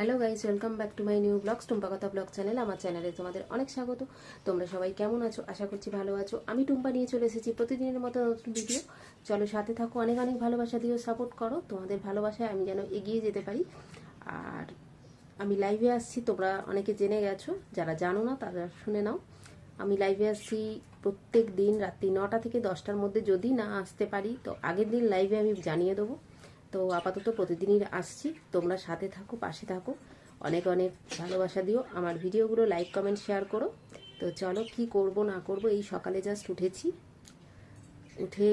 Hello guys welcome back to my new blogs Tumpa কথা blog channel, আমার চ্যানেলে তোমাদের অনেক স্বাগত। তোমরা সবাই কেমন আছো? আশা করছি ভালো আছো। আমি টুম্পা নিয়ে চলে এসেছি প্রতিদিনের মতো নতুন ভিডিও চলো সাথে থাকো, অনেক অনেক ভালোবাসা দিয়েও সাপোর্ট করো। তোমাদের ভালোবাসায় আমি যেন এগিয়ে যেতে পারি। আর আমি লাইভে আসছি, তোমরা অনেকে জেনে গেছো, যারা জানো না তারা শুনে নাও। আমি লাইভে আসছি প্রত্যেক দিন রাত্রি নটা থেকে দশটার মধ্যে, যদি না আসতে পারি, তো আগের দিন লাইভে আমি জানিয়ে দেবো। তো আপাতত প্রতিদিনই আসছি। তোমরা সাথে থাকো, পাশে থাকো। অনেক অনেক ভালোবাসা দিও। আমার ভিডিওগুলো লাইক কমেন্ট শেয়ার করো। তো চলো কি করব, না করব, এই সকালে জাস্ট উঠেছি। উঠে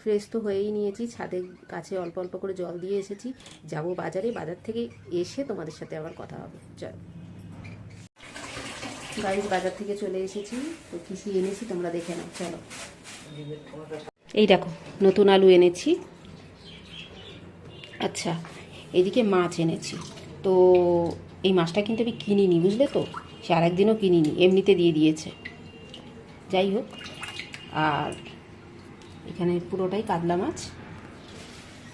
ফ্রেশ তো হয়েই নিয়েছি। ছাদে কাছে অল্প অল্প করে জল দিয়ে এসেছি। যাব বাজারে। বাজার থেকে এসে তোমাদের সাথে আবার কথা হবে। চলো। গাড়ির বাজার থেকে চলে এসেছি। তো কী কী এনেছি তোমরা দেখে নাও। চলো। এই দেখো, নতুন আলু এনেছি। আচ্ছা এদিকে মাছ এনেছি। তো এই মাছটা কিন্তু আমি কিনিনি, বুঝলে তো? সে আর একদিনও কিনিনি, এমনিতে দিয়ে দিয়েছে। যাই হোক, আর এখানে পুরোটাই কাতলা মাছ।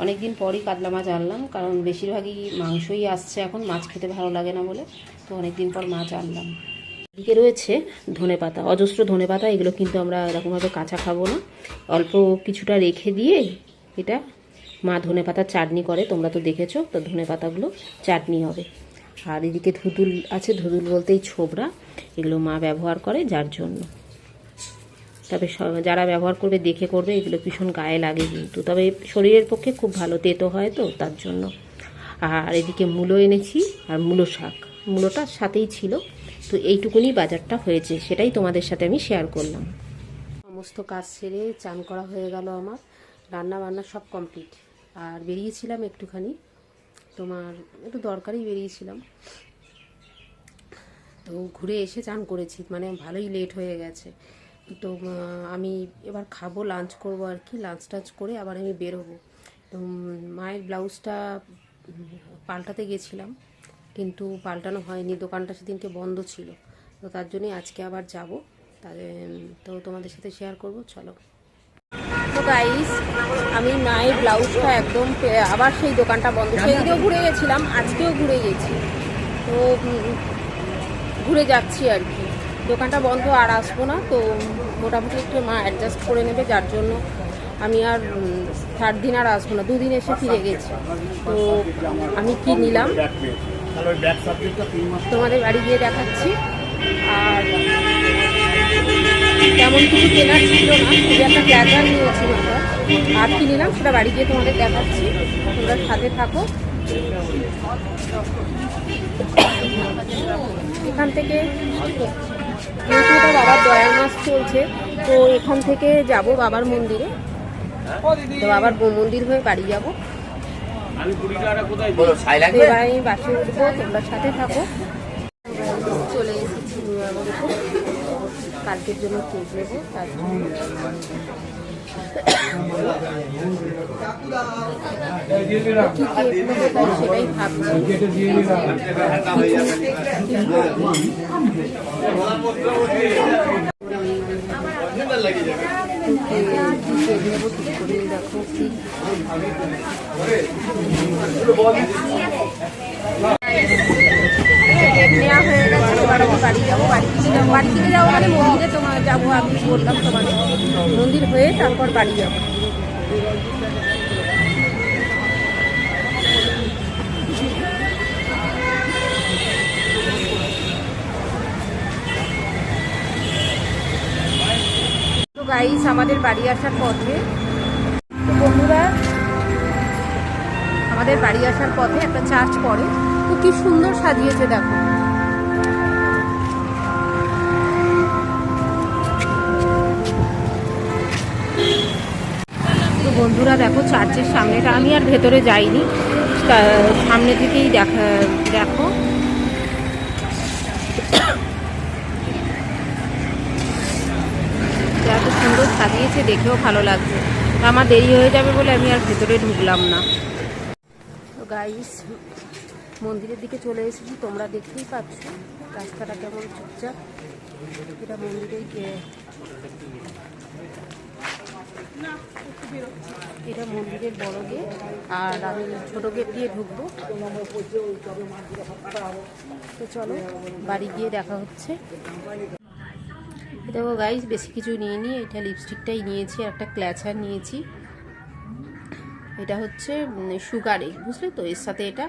অনেক দিন পরই কাতলা মাছ আনলাম, কারণ বেশিরভাগই মাংসই আসছে এখন, মাছ খেতে ভালো লাগে না বলে, তো অনেক দিন পর মাছ আনলাম। এদিকে রয়েছে ধনে পাতা, অজস্র ধনে পাতা, এগুলো কিন্তু আমরা এরকমভাবে কাঁচা খাব না। অল্প কিছুটা রেখে দিয়ে এটা মা ধনে পাতার চাটনি করে, তোমরা তো দেখেছ, তো ধনে পাতাগুলো চাটনি হবে। আর এদিকে ধুতুল আছে, ধুতুল বলতেই ছোবড়া, এগুলো মা ব্যবহার করে যার জন্য। তবে যারা ব্যবহার করবে, দেখে করবে, এগুলো ভীষণ গায়ে লাগে কিন্তু। তবে শরীরের পক্ষে খুব ভালো, তেতো হয় তো, তার জন্য। আর এদিকে মূলো এনেছি, আর মূলো শাক। মূলোটার সাথেই ছিল, তো এইটুকুনি বাজারটা হয়েছে, সেটাই তোমাদের সাথে আমি শেয়ার করলাম। সমস্ত কাজ সেরে চান করা হয়ে গেল আমার রান্না বান্না সব কমপ্লিট আর বেরিয়েছিলাম একটুখানি। তোমার একটু দরকারই বেরিয়েছিলাম। তো ঘুরে এসে চান করেছি মানে ভালোই লেট হয়ে গেছে। তো আমি এবার খাব লাঞ্চ করব আর কি লাঞ্চ টাঞ্চ করে আবার আমি বেরোবো। তো মায়ের ব্লাউজটা পাল্টাতে গেছিলাম, কিন্তু পাল্টানো হয়নি। দোকানটা সেদিনকে বন্ধ ছিল। তো তার জন্যই আজকে আবার যাব। তাহলে তো তোমাদের সাথে শেয়ার করব, চলো। গাইস আমি মায়ের ব্লাউজটা একদম আবার সেই দোকানটা বন্ধ। সেদিনেও ঘুরে গেছিলাম, আজকেও ঘুরে গেছি। তো ঘুরে যাচ্ছি আর কি। দোকানটা বন্ধ আর আসব না, তো মোটামুটি একটু মা অ্যাডজাস্ট করে নেবে, যার জন্য আমি আর থার্ড দিন আর আসব না। দুদিন এসে ফিরে গেছি। তো আমি কি নিলাম? তোমাদের বাড়ি গিয়ে দেখাচ্ছি। আর তেমন কিছু কেনার ছিল না শুধু একটা প্লাজার নিয়েছি আমরা আর কি নিলাম সেটা বাড়ি গিয়ে তোমাদের দেখাচ্ছি তোমরা সাথে থাকো। এখান থেকে যেহেতু এটা বাবার দয়ার মাস চলছে তো এখান থেকে যাব বাবার মন্দিরে। তো বাবার মন্দির হয়ে বাড়ি যাব। আমি বাসে উঠবো তোমরা সাথে থাকো চলে এসেছি নিয়ামতে কালকের জন্য কেক নেব সেটাই ভাবছি নেওয়া হয়ে যাব যাব বাড়ি থেকে যাব মানে মন্দিরে তোমার যাব আমি বললাম তোমাকে মন্দির হয়ে তারপর বাড়ি যাব। গাইস আমাদের বাড়ি আসার পথে। বন্ধুরা, আমাদের বাড়ি আসার পথে একটা চার্চ পড়ে। তো কি সুন্দর সাজিয়েছে, দেখো। বন্ধুরা, দেখো চার্চের সামনেটা, আমি আর ভেতরে যাইনি। সামনে থেকেই দেখা, দেখো তো এত সুন্দর সাজিয়েছে দেখেও ভালো লাগছে। আমার দেরি হয়ে যাবে বলে আমি আর ভেতরে ঢুকলাম না। গাইস মন্দিরের দিকে চলে এসেছি, তোমরা দেখতেই পাচ্ছ। রাস্তাটা কেমন চুপচাপ। এটা মন্দিরেই এটা মন্দিরের বড় গেট, আর আমি ছোট গেট দিয়ে ঢুকবো। তো চলো, বাড়ি গিয়ে দেখা হচ্ছে। দেখো গাইস বেশি কিছু নিয়ে নিই এটা লিপস্টিকটাই নিয়েছি আর একটা ক্ল্যাচার নিয়েছি। এটা হচ্ছে সুগারে বুঝলে তো? এর সাথে এটা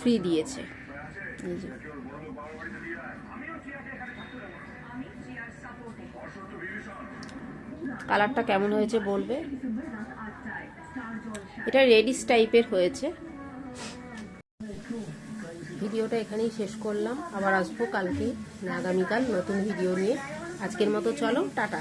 ফ্রি দিয়েছে। কালারটা কেমন হয়েছে বলবে? এটা রেডিস টাইপের হয়েছে। ভিডিওটা এখানেই শেষ করলাম। আবার আসব কালকে, আগামীকাল নতুন ভিডিও নিয়ে। আজকের মতো চলো টাটা।